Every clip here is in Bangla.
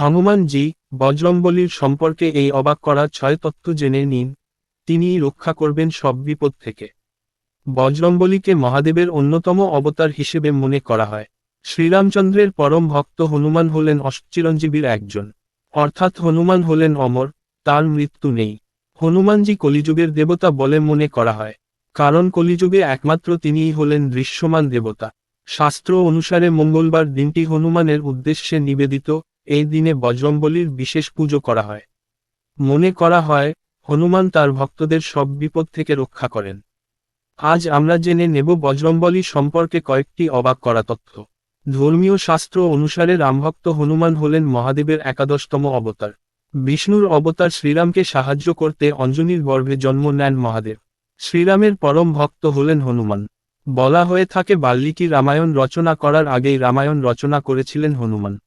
হনুমানজি বজরংবলীর সম্পর্কে এই অবাক করা ছয় তথ্য জেনে নিন। তিনিই রক্ষা করবেন সব বিপদ থেকে। বজরংবলীকে মহাদেবের অন্যতম অবতার হিসেবে মনে করা হয়। শ্রীরামচন্দ্রের পরম ভক্ত হনুমান হলেন অষ্টচিরঞ্জীবীর একজন। অর্থাৎ হনুমান হলেন অমর, তার মৃত্যু নেই। হনুমানজি কলিযুগের দেবতা বলে মনে করা হয়। কারণ কলিযুগে একমাত্র তিনিই হলেন দৃশ্যমান দেবতা। শাস্ত্র অনুসারে মঙ্গলবার দিনটি হনুমানের উদ্দেশ্যে নিবেদিত এই দিনে বজরংবলীর বিশেষ পুজো করা হয়। মনে করা হয়, হনুমান তার ভক্তদের সব বিপদ থেকে রক্ষা করেন। আজ আমরা জেনে নেব বজরংবলী সম্পর্কে কয়েকটি অবাক করা তথ্য। ধর্মীয় শাস্ত্র অনুসারে রামভক্ত হনুমান হলেন মহাদেবের একাদশতম অবতার। বিষ্ণুর অবতার শ্রীরামকে সাহায্য করতে অঞ্জনীর গর্ভে জন্ম নেন মহাদেব। শ্রীরামের পরম ভক্ত হলেন হনুমান। বলা হয়ে থাকে বাল্মীকি রামায়ণ রচনা করার আগেই রামায়ণ রচনা করেছিলেন হনুমান।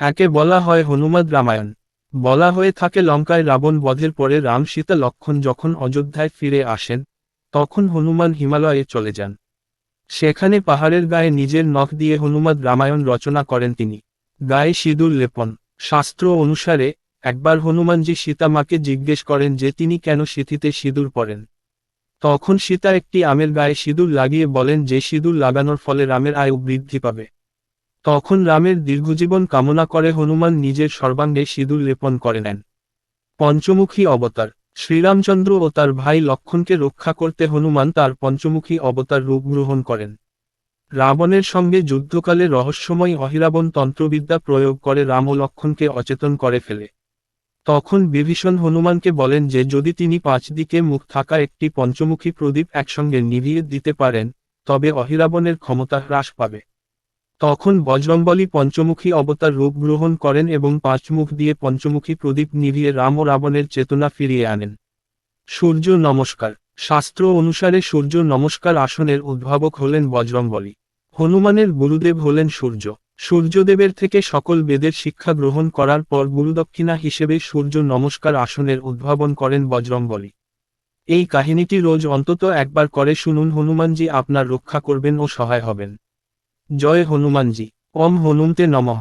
একে বলা হয় হনুমাদ রামায়ণ। বলা হয়ে থাকে লঙ্কায় রাবণ বধের পরে রাম সীতা লক্ষণ যখন অযোধ্যায় ফিরে আসেন, তখন হনুমান হিমালয়ে চলে যান। সেখানে পাহাড়ের গায়ে নিজের নখ দিয়ে হনুমাদ রামায়ণ রচনা করেন তিনি। গায়ে সিঁদুর লেপন। শাস্ত্র অনুসারে, একবার হনুমানজি সীতামাকে জিজ্ঞেস করেন যে তিনি কেন সিথিতে সিঁদুর পরেন। তখন সীতা একটি আমের গায়ে সিঁদুর লাগিয়ে বলেন যে সিঁদুর লাগানোর ফলে রামের আয়ু বৃদ্ধি পাবে। তখন রামের দীর্ঘজীবন কামনা করে হনুমান নিজের সর্বাঙ্গে সিঁদুর লেপন করে নেন। পঞ্চমুখী অবতার। শ্রীরামচন্দ্র ও তার ভাই লক্ষণকে রক্ষা করতে হনুমান তার পঞ্চমুখী অবতার রূপ গ্রহণ করেন। রাবণের সঙ্গে যুদ্ধকালে রহস্যময় অহিরাবণ তন্ত্রবিদ্যা প্রয়োগ করে রাম ও লক্ষণকে অচেতন করে ফেলে। তখন বিভীষণ হনুমানকে বলেন যে, যদি তিনি পাঁচ দিকে মুখ থাকা একটি পঞ্চমুখী প্রদীপ একসঙ্গে নিভিয়ে দিতে পারেন, তবে অহিরাবণের ক্ষমতা হ্রাস পাবে। তখন বজরংবলী পঞ্চমুখী অবতার রূপ গ্রহণ করেন এবং পাঁচ মুখ দিয়ে পঞ্চমুখী প্রদীপ নিভিয়ে রাম ও রাবণের চেতনা ফিরিয়ে আনেন। সূর্য নমস্কার। শাস্ত্র অনুসারে সূর্য নমস্কার আসনের উদ্ভাবক হলেন বজরংবলী হনুমানের গুরুদেব হলেন সূর্য। সূর্যদেবের থেকে সকল বেদের শিক্ষা গ্রহণ করার পর গুরুদক্ষিণা হিসেবে সূর্য নমস্কার আসনের উদ্ভাবন করেন বজরংবলী এই কাহিনীটি রোজ অন্তত একবার করে শুনুন। হনুমানজি আপনার রক্ষা করবেন ও সহায় হবেন। জয় হনুমানজি ওম হনুমতে নমঃ।